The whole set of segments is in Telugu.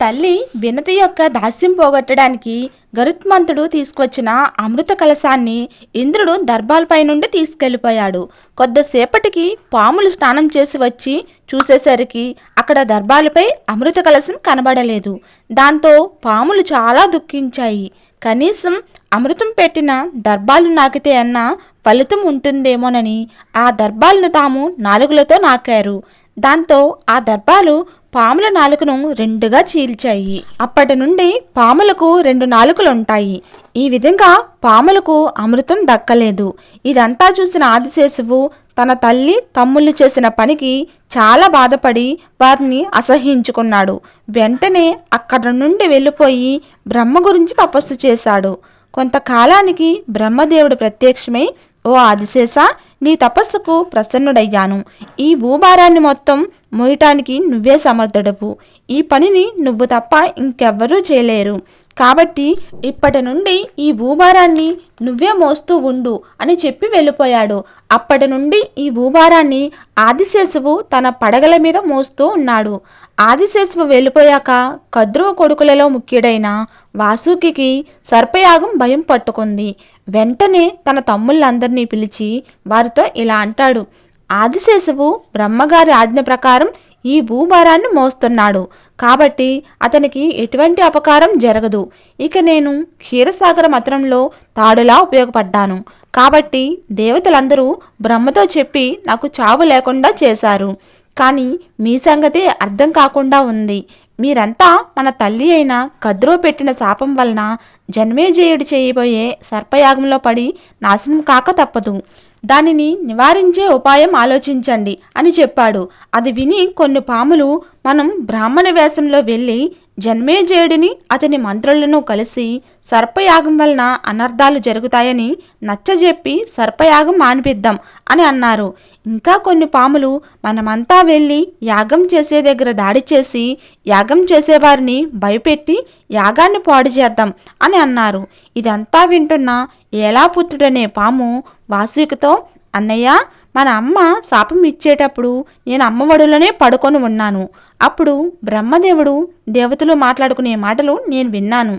తల్లి వినతి యొక్క దాస్యం పోగొట్టడానికి గరుత్మంతుడు తీసుకొచ్చిన అమృత కలశాన్ని ఇంద్రుడు దర్బాలపై నుండి తీసుకెళ్ళిపోయాడు కొద్దిసేపటికి పాములు స్నానం చేసి వచ్చి చూసేసరికి అక్కడ దర్భాలపై అమృత కలశం కనబడలేదు. దాంతో పాములు చాలా దుఃఖించాయి. కనీసం అమృతం పెట్టిన దర్భాలు నాకితే అన్న ఫలితం ఉంటుందేమోనని ఆ దర్భాలను తాము నాలుగులతో నాకారు. దాంతో ఆ దర్భాలు పాముల నాలుకను రెండుగా చీల్చాయి. అప్పటి నుండి పాములకు రెండు నాలుకలు ఉంటాయి ఈ విధంగా పాములకు అమృతం దక్కలేదు. ఇదంతా చూసిన ఆదిశేషువు తన తల్లి తమ్ముళ్ళు చేసిన పనికి చాలా బాధపడి వారిని అసహించుకున్నాడు వెంటనే అక్కడ నుండి వెళ్ళిపోయి బ్రహ్మ గురించి తపస్సు చేశాడు. కొంతకాలానికి బ్రహ్మదేవుడు ప్రత్యక్షమై ఓ ఆదిశేష నీ తపస్సుకు ప్రసన్నుడయ్యాను. ఈ భూభారాన్ని మొత్తం మోయటానికి నువ్వే సమర్థుడవు. ఈ పనిని నువ్వు తప్ప ఇంకెవ్వరూ చేయలేరు. కాబట్టి ఇప్పటి నుండి ఈ భూభారాన్ని నువ్వే మోస్తూ ఉండు అని చెప్పి వెళ్ళిపోయాడు. అప్పటి నుండి ఈ భూభారాన్ని ఆదిశేషువు తన పడగల మీద మోస్తూ ఉన్నాడు. ఆదిశేషువు వెళ్ళిపోయాక కద్రువ కొడుకులలో ముఖ్యుడైన వాసుకి సర్పయాగం భయం పట్టుకుంది. వెంటనే తన తమ్ముళ్ళందరినీ పిలిచి వారితో ఇలా అంటాడు. ఆదిశేషువు బ్రహ్మగారి ఆజ్ఞ ప్రకారం ఈ భూభారాన్ని మోస్తున్నాడు. కాబట్టి అతనికి ఎటువంటి అపకారం జరగదు. ఇక నేను క్షీరసాగర మతంలో తాడులా ఉపయోగపడ్డాను. కాబట్టి దేవతలందరూ బ్రహ్మతో చెప్పి నాకు చావు లేకుండా చేశారు. కానీ మీ సంగతి అర్థం కాకుండా ఉంది. మీరంతా మన తల్లి అయిన కద్రో పెట్టిన శాపం వలన జన్మేజయుడు చేయబోయే సర్పయాగంలో పడి నాశనం కాక తప్పదు. దానిని నివారించే ఉపాయం ఆలోచించండి అని చెప్పాడు. అది విని కొన్ని పాములు మనం బ్రాహ్మణ వేషంలో వెళ్ళి జన్మేజయుడిని అతని మంత్రులను కలిసి సర్పయాగం వలన అనర్థాలు జరుగుతాయని నచ్చజెప్పి సర్పయాగం మానిపిద్దాం అని అన్నారు. ఇంకా కొన్ని పాములు మనమంతా వెళ్ళి యాగం చేసే దగ్గర దాడి చేసి యాగం చేసేవారిని భయపెట్టి యాగాన్ని పాడు చేద్దాం అని అన్నారు. ఇదంతా వింటున్న ఏలాపుత్రుడనే పాము వాసుకితో అన్నయ్య మన అమ్మ శాపం ఇచ్చేటప్పుడు నేను అమ్మఒడిలోనే పడుకొని ఉన్నాను. అప్పుడు బ్రహ్మదేవుడు దేవతలు మాట్లాడుకునే మాటలు నేను విన్నాను.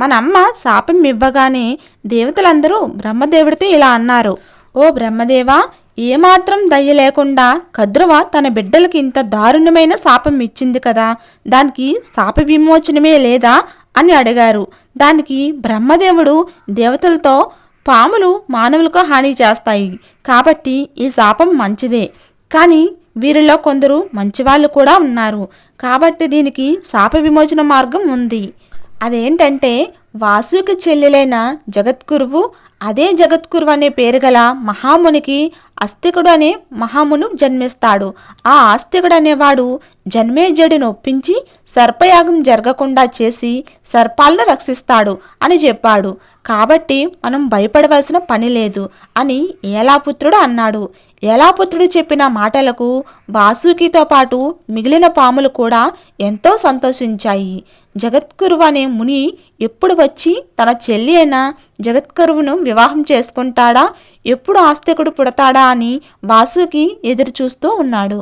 మన అమ్మ శాపం ఇవ్వగానే దేవతలందరూ బ్రహ్మదేవుడితో ఇలా అన్నారు. ఓ బ్రహ్మదేవా ఏమాత్రం దయ లేకుండా కద్రవ తన బిడ్డలకి ఇంత దారుణమైన శాపం ఇచ్చింది కదా? దానికి శాప విమోచనమే లేదా? అని అడిగారు. దానికి బ్రహ్మదేవుడు దేవతలతో పాములు మానవులకు హాని చేస్తాయి. కాబట్టి ఈ శాపం మంచిదే. కానీ వీరిలో కొందరు మంచివాళ్ళు కూడా ఉన్నారు. కాబట్టి దీనికి శాప విమోచన మార్గం ఉంది. అదేంటంటే వాసుకి చెల్లెలైన జగద్గురువు అదే జగద్గురువు అనే పేరు గల మహామునికి అస్తికుడు అనే మహామును జన్మిస్తాడు. ఆ ఆస్తికుడు అనేవాడు జన్మేజయుడిని ఒప్పించి సర్పయాగం జరగకుండా చేసి సర్పాలను రక్షిస్తాడు అని చెప్పాడు. కాబట్టి మనం భయపడవలసిన పని లేదు అని ఏలాపుత్రుడు అన్నాడు. ఏలాపుత్రుడు చెప్పిన మాటలకు వాసుకితో పాటు మిగిలిన పాములు కూడా ఎంతో సంతోషించాయి. జగద్గురువు అనే ముని ఎప్పుడు వచ్చి తన చెల్లి అయిన జగద్గురువును వివాహం చేసుకుంటాడా? ఎప్పుడు ఆస్తికుడు పుడతాడా? అని వాసుకి ఎదురు చూస్తూ ఉన్నాడు.